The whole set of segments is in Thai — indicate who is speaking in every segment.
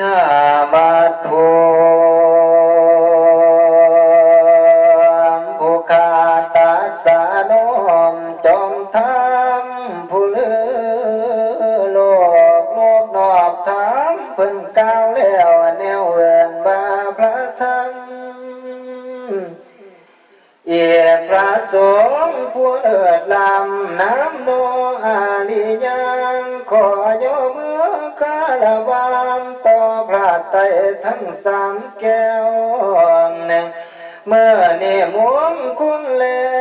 Speaker 1: นามาโท ต่อพระไตทั้งสามแก้วเมื่อเนมวงคุณแล้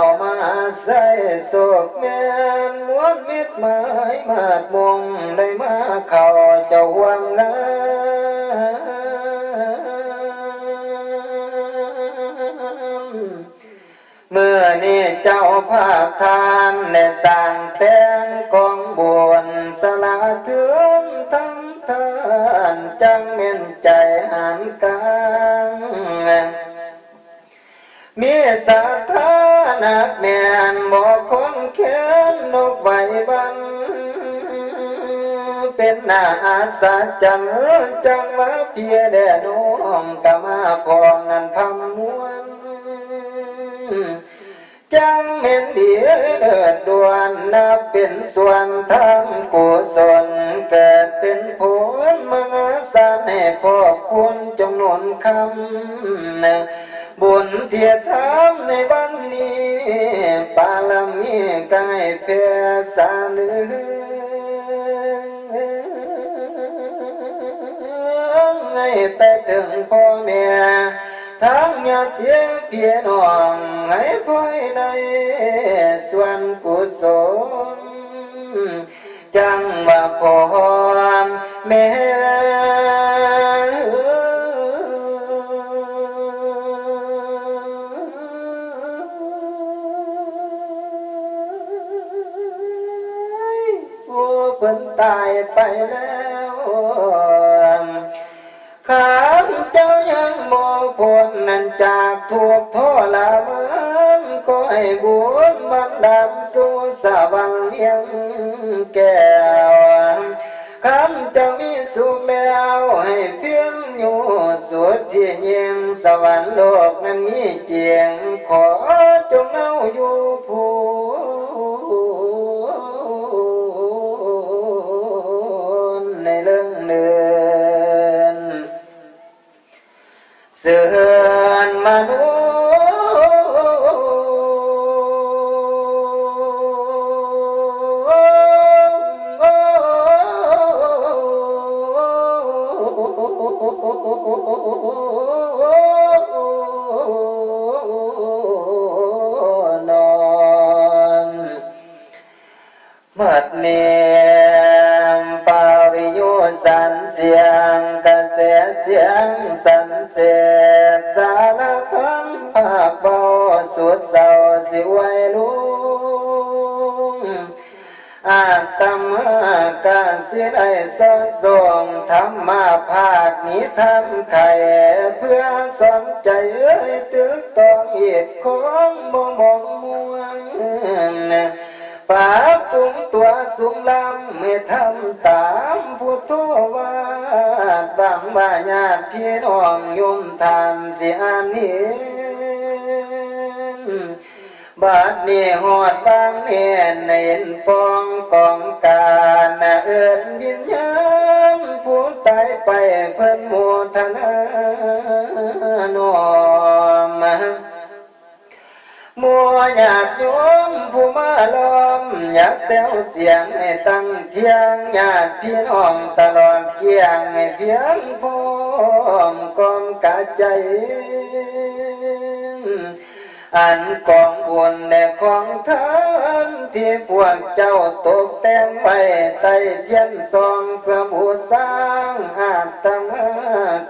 Speaker 1: วมาใส่โศกแม่นมวนมิตรหมายมาดมงได้มาเข้าเจ้าวังนาเมื่อนี้เจ้าภาพทานได้สร้างแต่งกองบวนสละถึงทั้งทาน จังเม่นใจหันกลางมีศรัทธานักแน่นบอกคนเขียนนกใบบันเป็นหน้าอาสาจังจังว่าเพียแด่น้องกะมาพองนั้นพำมวนจังเม็นดีเดิดดวนนับเป็นส่วนทางกุศลเกิดเป็นผลมังสานให้ พ่อคุณจงนวนคำบุญเทียทำในวันนี้ปาลมีกายเพสาลือให้ไปถึงพ่อแม่ทั้งญาติพี่น้องให้พ่อยในส่วนกุศลจังว่าพ่อแม่ เยียิ่งสวรรค์โลกนั้นมีเจียง ขอจงเอาอยู่ผู้ในเรื่องเดินเสื่อนมนุนากาสิได้สอนส่งธรรมาภาคนี้ทำไข่เพื่อสอนใจเอ้ยตึกต้องเหตุของบ่มองมัวป่าปุงตัวสูงลำไม่ทำตามผู้โทวาดบางบาญาติพี่น้องยมทานเสิอานเห็นบาดนี้หอดบางเนียนในเห็นปองกองการ น่ะเอินยินยันผู้ตายไปเพิ่นโมทนานอมมัวญาติโยมผู้มาล้อมอยากแซวเสียงให้ตั้งเที่ยงญาติพี่น้องตลอดเกี่ยงให้เพียงพร้อมกองกะใจ อันกองบุญและของท่านที่พวกเจ้าตกแต่งไว้ใต้เทียนซองเพื่อบูสร้างอาตมา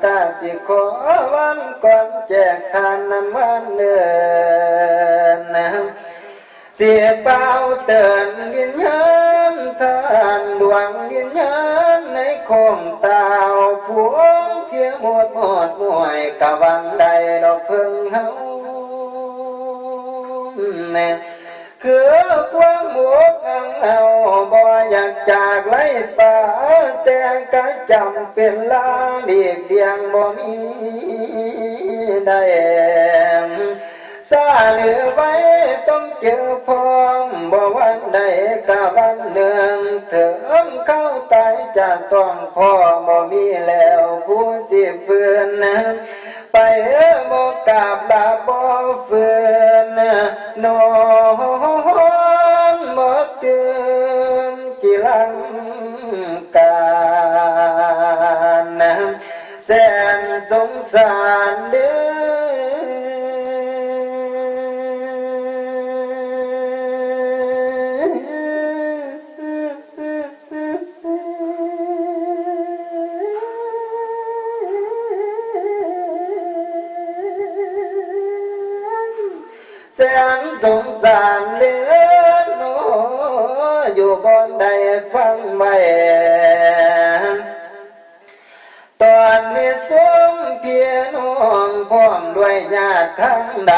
Speaker 1: กาสิขอวันก่อนแจกทานนั้นวันเนินนะเสียเป้าเตือนวิญญาณท่านดวงวิญญาณในคงตาพวงเทียหมดหมดมวยกะวังใดดอกเพิ่งเฮา คือความหมูกังเอาบ่อยากจากไล่ป่าแต่ก็จำเป็นลาเลีกเดียงบ่มีได้ซาเหลือไว้ต้องเจอพร้อมบ่วันใดกะวันหนึ่งถึงเข้าตายจะต้องพ่อบ่มีแล้วผู้สิฟืนนะ ไปบออโมกาบลาบ่เฟือนนอนบ่ตื่นจิลังการแสนสงสารเด้อ อยู่บนใดฟังไว้ตอนนี้สมเพียน้องพร้อมด้วยญาติทั้งใด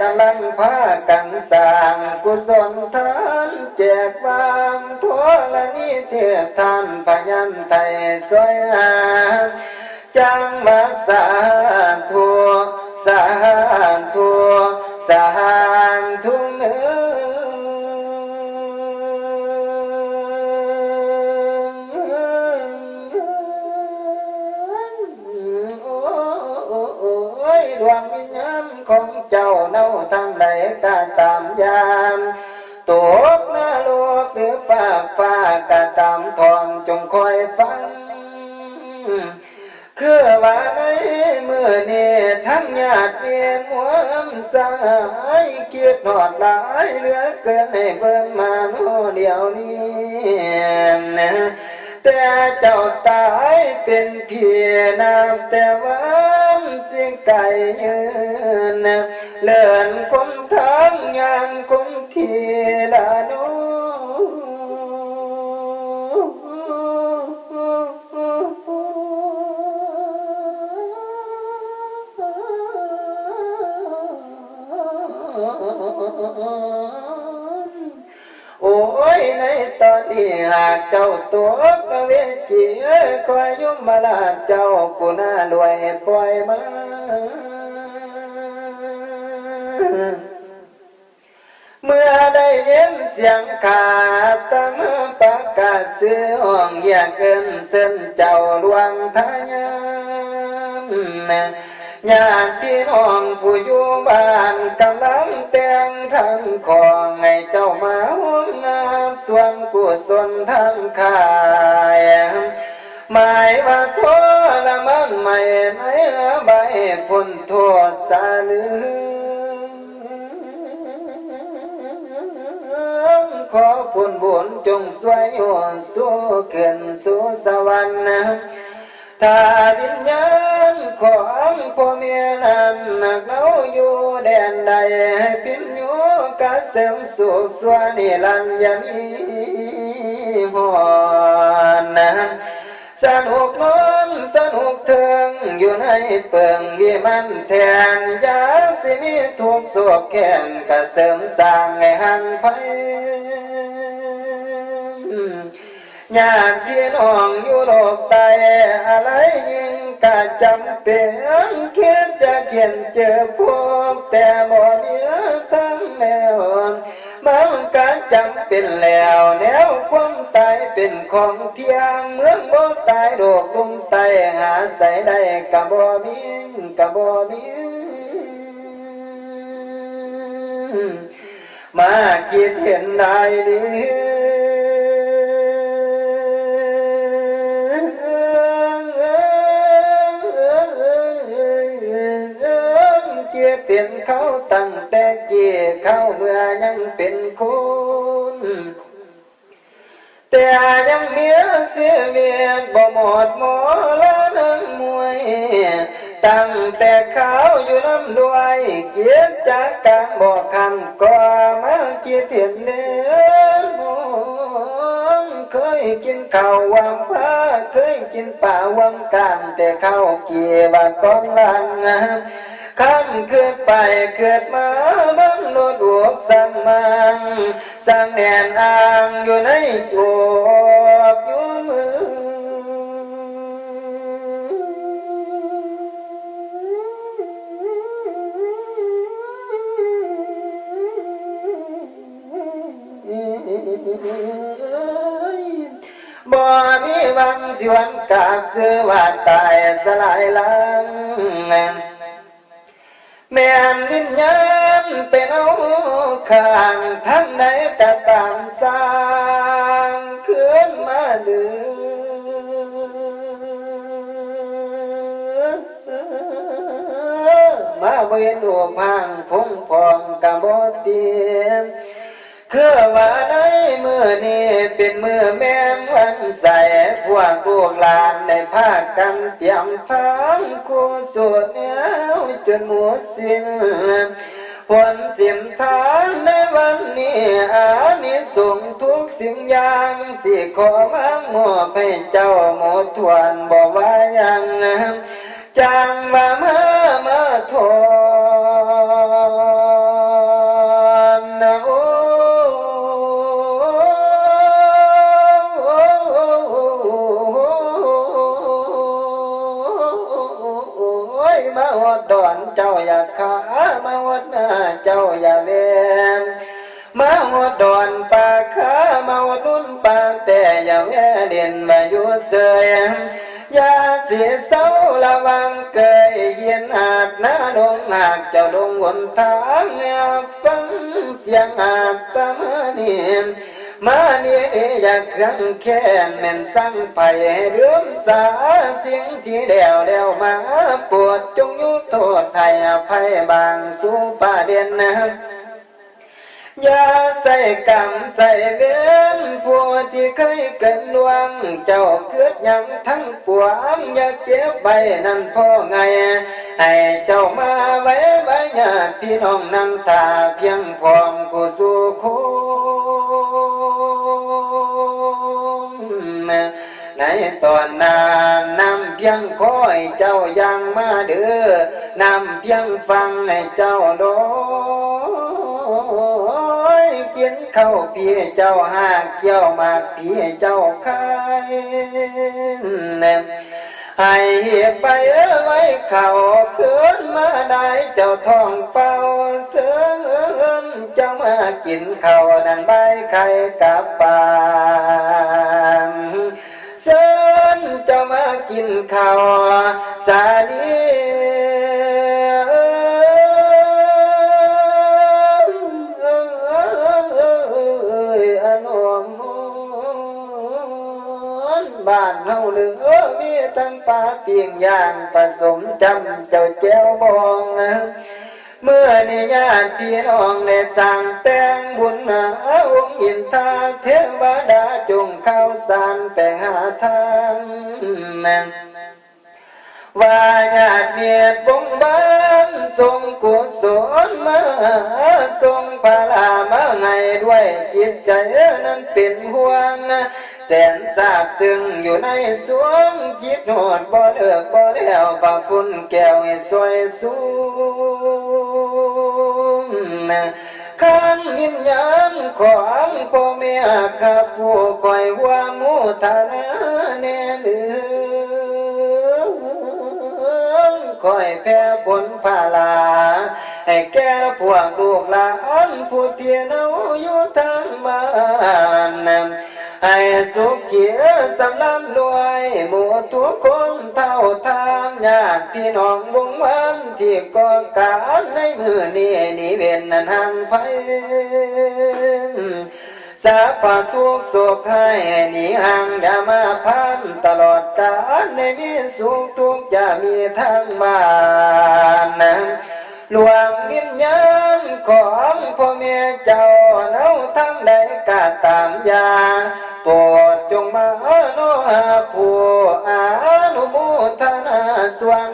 Speaker 1: กำลังพากันสร้างกุศลทานแจกวางทั่วละนิเทศทานพยันไทยสวยงามจังมาสาธุสาธุสาธุเนื้โเจ้าเน่าทางใดก็ตามยามตกนรกหรือฝากฟ้าก็ตามทอนจงคอยฟัง คือว่าในมือนี้ทั้งญาติเมียนมวนสายคิดหอดหลายเหลือเกินให้เบิ่งมาโนเดียวนี้แต่เจ้าตายเป็นเพียน้ำแต่วันสิ่ง ไก่ยืนเลื่อนคนทางยางคงทีละโนโอ้ยในตอนนี้หากเจ้าตัวกเวจีเอ้ยคอยยุ่มมาลาเจ้ากูน่ารวยปล่อยมา เมื่อได้ยินเสียงขาตั้งประกาศซื้อห้องอยากเกินเส้นเจ้าหลวงทายามญาติพี่น้องผู้อยู่บ้านกำลังแต่งทำของให้เจ้ามาห่วงงามส่วนกุศลทางขายหมายว่าโท ไม่ไหนใบพ้นโทษสาลือขอผลบุญจงสวยหัวสู้ขึ้นสู่สวรรค์นะถ้าวิญญาณของพ่อเมียนั้นหนักเนาอยู่แดนใดให้พินโยกะเสริมสุขสวนิรันยามีหอนนะ สนุกน้องสนุกเถิงอยู่ในเปิงวิมันแทนยาสิมีทุกโศกแก่นกะเสริมสร้างให้หันไพญาติพี่น้องอยู่โลกใตอะไรยิ่งกะจำเป็นเขียนจะเขียนเจอพวกแต่บ่มีทั้งแนวมันก็ จำเป็นแล้วแนวความตายเป็นของเที่ยงเมืองบ่ตายโดกลุงไตหาใส่ได้กะบ่มีกะบ่มีมาคิดเห็นได้ดีเกี เตียนเขาตั้งแต่เกี่ยเขาเมื่อยังเป็นคนแต่ยังเมียเสียเวียนบ่หมดหมอละนังมวย ตั้งแต่เขาอยู่น้ำรวยเกียรจากการบอกคำก็มาเกียรติเทียนเนื้อมองเคยกินข้าววังผ้าเคยกินป่าวังกามแต่ข้าวเกียว่าก้อนลัง ขั้นเกิดไปเกิดมาบังโลดวกสังมังสังแดนอ่างอยู่ในจวกอยู่มือบ่มีวันสิวันกาบซื้อว่าตายสลายลัง แม่นวิญญาณเป็นเอาข้างทั้งใดแต่ตามสร้างขึ้นมาเดือมาเวียนหัวพังพงพองกะบ่เตียม คือว่าในมือนี้เป็นมือแม่นวันใสพวกลูกหลานได้พากันเตรียมทั้งคู่สุดเนี้วจนหมดสิ้นผลสิ้นทางในวันนี้อานิสงทุกสิ่งอย่างสิขอมางมอบให้เจ้าหมดทวนบอกว่ายังจางว่ามามาทอน ย่าเวียนมาวัดดอนปากขามาวัดนุ่นปากแต่ย่าแว่เด่นมาอยู่เสยอย่าเสียเศร้าระวังเกยเย็นหาดน้าดงหากเจ้าดงหนทางฟังเสียงอาตมาเนีย มาเนี่ยอยากครั้งแค้นแม่นสั่งไปเรื่องสาเสียงที่เดวเดวมาปวดจงยุโทษไทยอภัยบางสู่ป่าเดียนนะอย่าใส่กรรมใส่เวรผู้ที่เคยเกินลวง เจ้าเกิดยังทั้งปวงอย่าเจ็บไปนั่นพ่อไง ให้เจ้ามาไว้ไว้ญาติพี่น้องนั่งตาเพียงพร้อมกูสู่คุ ในตอนนานนำเพียงคอยเจ้ายังมาเด้อนำเพียงฟังให้เจ้าโดยกินเข้าวพี่เจ้าหากเกี่ยวมากพี่เจ้าคายให้เหียบไปเอาไว้เข่าขึ้นมาได้เจ้าทองเป่าเสือนเจ้ามากินเข้านั่นใบไข่กับปลา เชิญเจ้ามากินข้าวสาลีอนอมบ้านเฮาเหลือมีทั้งปลาเปียงย่างผสมจำเจ้าแจ้วบอง เมื่อนิญาติพี่น้องได้สั่งแต่งบุญนาองค์อินทาเทวดาจงเข้าสารแต่งหาทางว่าญาติเมียบงบ้านทรงกุศลมาทรงพาลามาไงด้วยจิตใจนั้นเป็นห่วง แสนซาบซึ้งอยู่ในสวงจิตหดบ่เลิกบ่แล้วขอบคุณแก้วให้สวยสูงขันยินยังของพ่อแม่ข้าผู้คอยหัวมุทานาแน่เลือคอยแพ้ผลพาลา ให้แก่พวกลูกหลานผู้เทียนเอาอยู่ทางบ้าน ให้สุขเขียสำลันรวยหมู่ทุกคนเท่าทานญาติพี่น้องวงวันที่ก่อการในมือนี้นี่เวนนันหังไพสาปาทุกโศกให้หนีห่างอย่ามาพันตลอดกาลในมีสุขทุกข์จะมีทางบ้านนะหลวงวิญญาณของพ่อแม่เจ้าเนาทั้งใดก็ตามยา น